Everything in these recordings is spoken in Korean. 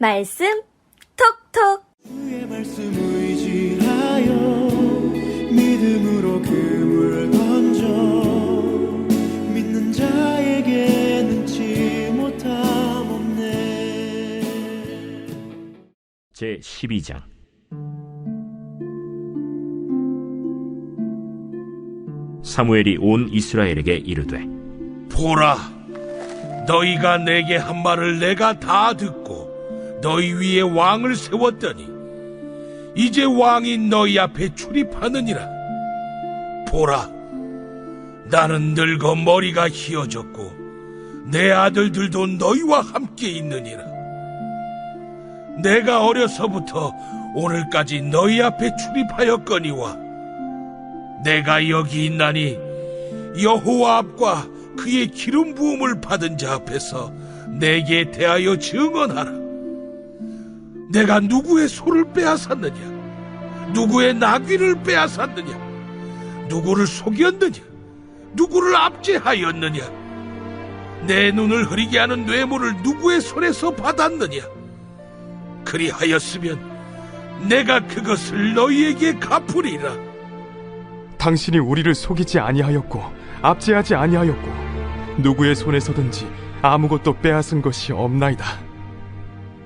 말씀 톡톡. 주의 말씀 의지하여 믿음으로 금을 던져 믿는 자에게 능치 못함 없네. 제 12장. 사무엘이 온 이스라엘에게 이르되 보라, 너희가 내게 한 말을 내가 다 듣고 너희 위에 왕을 세웠더니 이제 왕이 너희 앞에 출입하느니라. 보라, 나는 늙어 머리가 희어졌고 내 아들들도 너희와 함께 있느니라. 내가 어려서부터 오늘까지 너희 앞에 출입하였거니와 내가 여기 있나니 여호와 앞과 그의 기름 부음을 받은 자 앞에서 내게 대하여 증언하라. 내가 누구의 소를 빼앗았느냐? 누구의 나귀를 빼앗았느냐? 누구를 속였느냐? 누구를 압제하였느냐? 내 눈을 흐리게 하는 뇌물을 누구의 손에서 받았느냐? 그리하였으면 내가 그것을 너희에게 갚으리라. 당신이 우리를 속이지 아니하였고 압제하지 아니하였고 누구의 손에서든지 아무것도 빼앗은 것이 없나이다.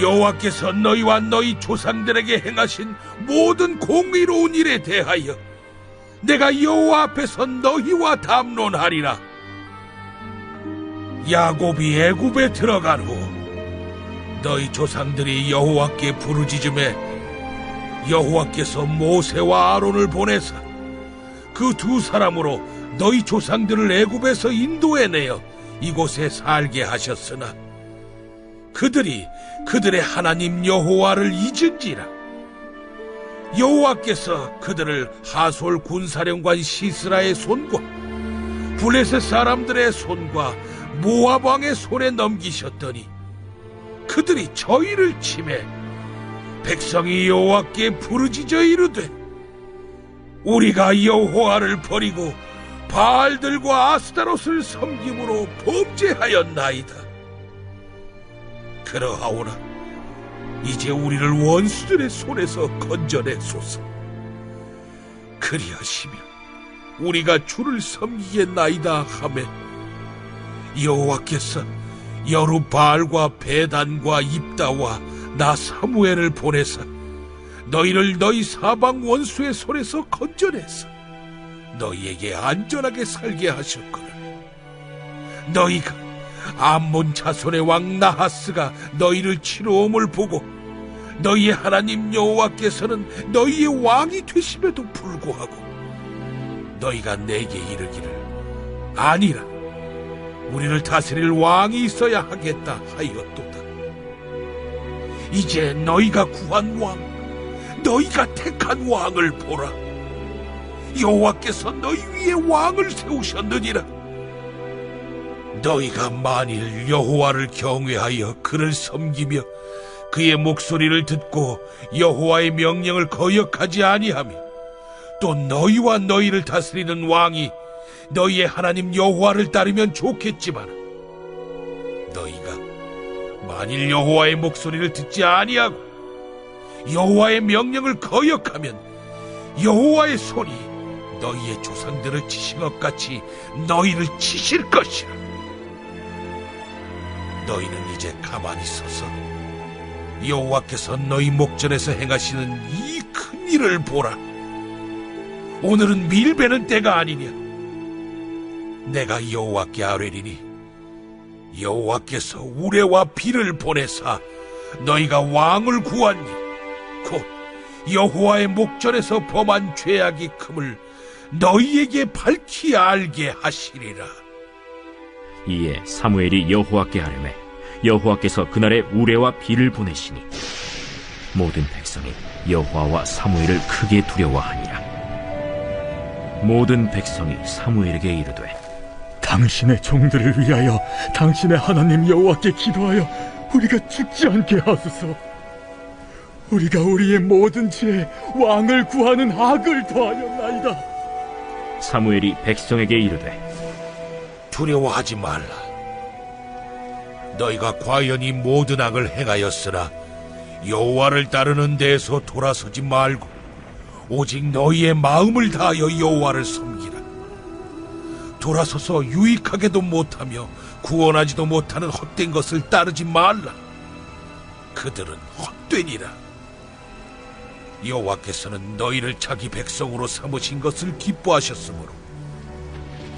여호와께서 너희와 너희 조상들에게 행하신 모든 공의로운 일에 대하여 내가 여호와 앞에서 너희와 담론하리라. 야곱이 애굽에 들어간 후 너희 조상들이 여호와께 부르짖음에 여호와께서 모세와 아론을 보내사 그두 사람으로 너희 조상들을 애굽에서 인도해내어 이곳에 살게 하셨으나 그들이 그들의 하나님 여호와를 잊은지라 여호와께서 그들을 하솔 군사령관 시스라의 손과 블레셋 사람들의 손과 모압 왕의 손에 넘기셨더니 그들이 저희를 침해 백성이 여호와께 부르짖어 이르되 우리가 여호와를 버리고 바알들과 아스타롯을 섬김으로 범죄하였나이다. 그러하오나 이제 우리를 원수들의 손에서 건져내소서. 그리하시면 우리가 주를 섬기겠나이다 하매 여호와께서 여루바알과 베단과 입다와 나 사무엘을 보내사 너희를 너희 사방 원수의 손에서 건져내서 너희에게 안전하게 살게 하셨거늘 너희가 암몬 자손의 왕 나하스가 너희를 치러옴을 보고 너희의 하나님 여호와께서는 너희의 왕이 되심에도 불구하고 너희가 내게 이르기를 아니라 우리를 다스릴 왕이 있어야 하겠다 하였도다. 이제 너희가 구한 왕, 너희가 택한 왕을 보라. 여호와께서 너희 위에 왕을 세우셨느니라. 너희가 만일 여호와를 경외하여 그를 섬기며 그의 목소리를 듣고 여호와의 명령을 거역하지 아니하며 또 너희와 너희를 다스리는 왕이 너희의 하나님 여호와를 따르면 좋겠지만 너희가 만일 여호와의 목소리를 듣지 아니하고 여호와의 명령을 거역하면 여호와의 손이 너희의 조상들을 치신 것 같이 너희를 치실 것이라 너희는 이제 가만히 서서 여호와께서 너희 목전에서 행하시는 이 큰 일을 보라 오늘은 밀베는 때가 아니냐 내가 여호와께 아뢰리니 여호와께서 우레와 비를 보내사 너희가 왕을 구하니 곧 여호와의 목전에서 범한 죄악이 큼을 너희에게 밝히 알게 하시리라. 이에 사무엘이 여호와께 하려매 여호와께서 그날에 우레와 비를 보내시니 모든 백성이 여호와와 사무엘을 크게 두려워하니라 모든 백성이 사무엘에게 이르되 당신의 종들을 위하여 당신의 하나님 여호와께 기도하여 우리가 죽지 않게 하소서. 우리가 우리의 모든 죄에 왕을 구하는 악을 더하였나이다. 사무엘이 백성에게 이르되 두려워하지 말라. 너희가 과연 이 모든 악을 행하였으나 여호와를 따르는 데에서 돌아서지 말고 오직 너희의 마음을 다하여 여호와를 섬기라. 돌아서서 유익하게도 못하며 구원하지도 못하는 헛된 것을 따르지 말라. 그들은 헛되니라. 여호와께서는 너희를 자기 백성으로 삼으신 것을 기뻐하셨으므로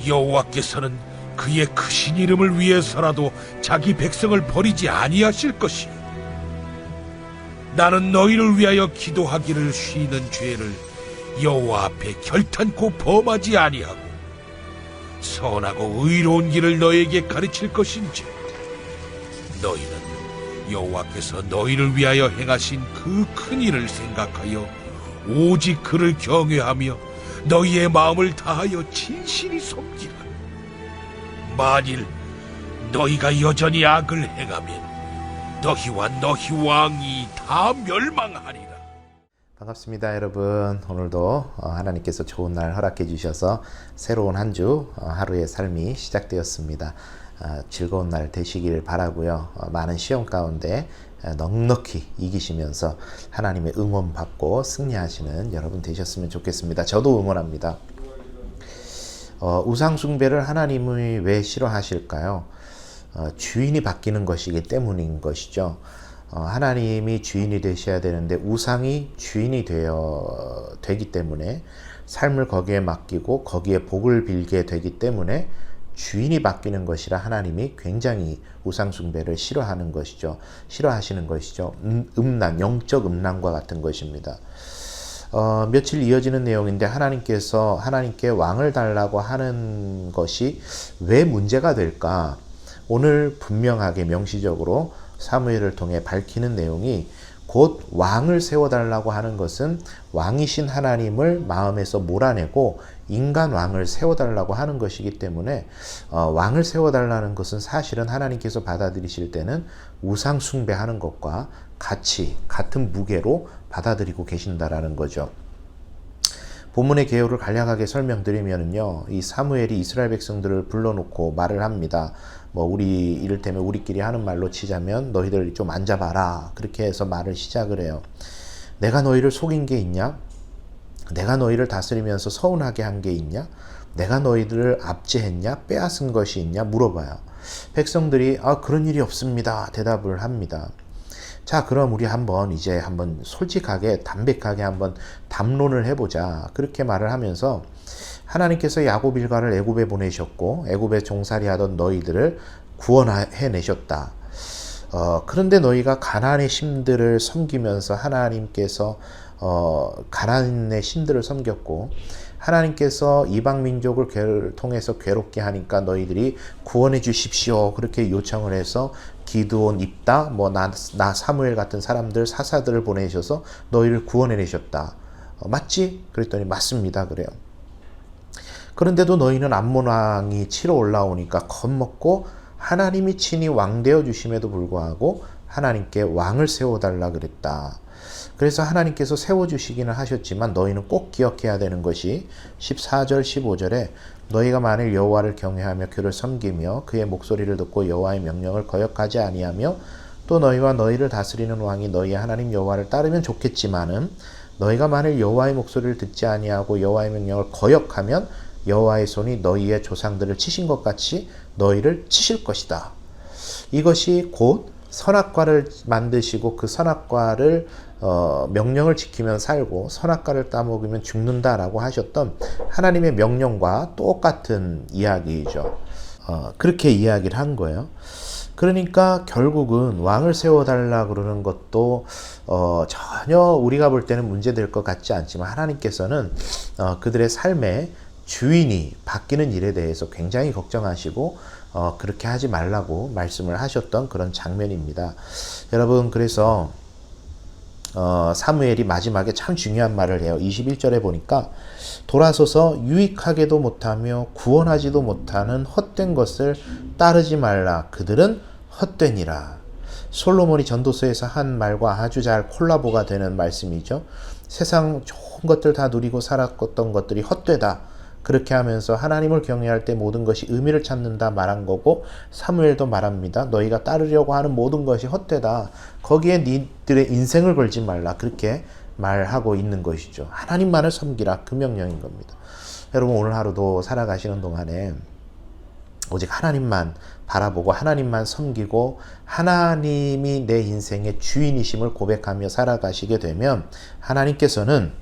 여호와께서는 그의 크신 이름을 위해서라도 자기 백성을 버리지 아니하실 것이요 나는 너희를 위하여 기도하기를 쉬는 죄를 여호와 앞에 결탄코 범하지 아니하고 선하고 의로운 길을 너에게 가르칠 것인지 너희는 여호와께서 너희를 위하여 행하신 그 큰 일을 생각하여 오직 그를 경외하며 너희의 마음을 다하여 진실이 섬기라. 만일 너희가 여전히 악을 행하면 너희와 너희 왕이 다 멸망하리라. 반갑습니다, 여러분. 오늘도 어, 하나님께서 좋은 날 허락해 주셔서 새로운 한 주 하루의 삶이 시작되었습니다. 어, 즐거운 날 되시길 바라고요. 어, 많은 시험 가운데 어, 넉넉히 이기시면서 하나님의 응원 받고 승리하시는 여러분 되셨으면 좋겠습니다. 저도 응원합니다. 어, 우상 숭배를 하나님이 왜 싫어하실까요? 어, 주인이 바뀌는 것이기 때문인 것이죠. 어, 하나님이 주인이 되셔야 되는데 우상이 주인이 되어 되기 때문에 삶을 거기에 맡기고 거기에 복을 빌게 되기 때문에 주인이 바뀌는 것이라 하나님이 굉장히 우상 숭배를 싫어하는 것이죠. 싫어하시는 것이죠. 음, 음란, 영적 음란과 같은 것입니다. 어, 며칠 이어지는 내용인데 하나님께서 하나님께 왕을 달라고 하는 것이 왜 문제가 될까? 오늘 분명하게 명시적으로 사무엘을 통해 밝히는 내용이 곧 왕을 세워달라고 하는 것은 왕이신 하나님을 마음에서 몰아내고 인간 왕을 세워달라고 하는 것이기 때문에 어, 왕을 세워달라는 것은 사실은 하나님께서 받아들이실 때는 우상 숭배하는 것과 같이 같은 무게로 받아들이고 계신다라는 거죠. 본문의 개요를 간략하게 설명드리면요, 이 사무엘이 이스라엘 백성들을 불러놓고 말을 합니다. 뭐 우리 이를테면 우리끼리 하는 말로 치자면 너희들 좀 앉아봐라 그렇게 해서 말을 시작을 해요. 내가 너희를 속인 게 있냐? 내가 너희를 다스리면서 서운하게 한 게 있냐? 내가 너희들을 압제했냐? 빼앗은 것이 있냐? 물어봐요. 백성들이 아 그런 일이 없습니다. 대답을 합니다. 자, 그럼 우리 한번 이제 한번 솔직하게 담백하게 한번 담론을 해보자. 그렇게 말을 하면서 하나님께서 야곱 일가를 애굽에 보내셨고 애굽에 종살이하던 너희들을 구원해 내셨다. 어, 그런데 너희가 가나안의 신들을 섬기면서 하나님께서 어, 가나안의 신들을 섬겼고 하나님께서 이방 민족을 괴- 통해서 괴롭게 하니까 너희들이 구원해 주십시오 그렇게 요청을 해서 기드온 입다 뭐나 나 사무엘 같은 사람들 사사들을 보내셔서 너희를 구원해 내셨다 어, 맞지? 그랬더니 맞습니다 그래요. 그런데도 너희는 암몬 왕이 치러 올라오니까 겁먹고 하나님이 친히 왕 되어 주심에도 불구하고 하나님께 왕을 세워 달라 그랬다. 그래서 하나님께서 세워 주시기는 하셨지만 너희는 꼭 기억해야 되는 것이 14절 15절에 너희가 만일 여호와를 경외하며 그를 섬기며 그의 목소리를 듣고 여호와의 명령을 거역하지 아니하며 또 너희와 너희를 다스리는 왕이 너희의 하나님 여호와를 따르면 좋겠지만은 너희가 만일 여호와의 목소리를 듣지 아니하고 여호와의 명령을 거역하면 여호와의 손이 너희의 조상들을 치신 것 같이 너희를 치실 것이다. 이것이 곧 선악과를 만드시고 그 선악과를 어, 명령을 지키면 살고 선악과를 따먹으면 죽는다라고 하셨던 하나님의 명령과 똑같은 이야기이죠. 어, 그렇게 이야기를 한 거예요. 그러니까 결국은 왕을 세워달라 그러는 것도 어, 전혀 우리가 볼 때는 문제될 것 같지 않지만 하나님께서는 어, 그들의 삶에 주인이 바뀌는 일에 대해서 굉장히 걱정하시고 어, 그렇게 하지 말라고 말씀을 하셨던 그런 장면입니다. 여러분 그래서 어, 사무엘이 마지막에 참 중요한 말을 해요. 21절에 보니까 돌아서서 유익하게도 못하며 구원하지도 못하는 헛된 것을 따르지 말라. 그들은 헛되니라. 솔로몬이 전도서에서 한 말과 아주 잘 콜라보가 되는 말씀이죠. 세상 좋은 것들 다 누리고 살았던 것들이 헛되다. 그렇게 하면서 하나님을 경외할 때 모든 것이 의미를 찾는다 말한 거고 사무엘도 말합니다. 너희가 따르려고 하는 모든 것이 헛되다. 거기에 니들의 인생을 걸지 말라. 그렇게 말하고 있는 것이죠. 하나님만을 섬기라. 그 명령인 겁니다. 여러분 오늘 하루도 살아가시는 동안에 오직 하나님만 바라보고 하나님만 섬기고 하나님이 내 인생의 주인이심을 고백하며 살아가시게 되면 하나님께서는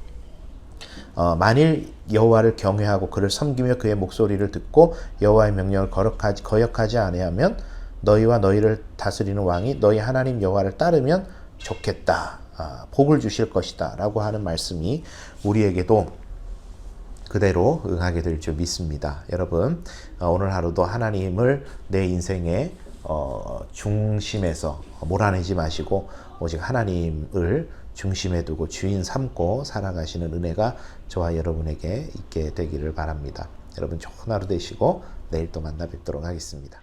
어, 만일 여호와를 경외하고 그를 섬기며 그의 목소리를 듣고 여호와의 명령을 거역하지, 거역하지 아니하면 너희와 너희를 다스리는 왕이 너희 하나님 여호와를 따르면 좋겠다. 아, 복을 주실 것이다. 라고 하는 말씀이 우리에게도 그대로 응하게 될 줄 믿습니다. 여러분, 어, 오늘 하루도 하나님을 내 인생의 어, 중심에서 몰아내지 마시고 오직 하나님을 중심에 두고 주인 삼고 살아가시는 은혜가 저와 여러분에게 있게 되기를 바랍니다. 여러분 좋은 하루 되시고 내일 또 만나 뵙도록 하겠습니다.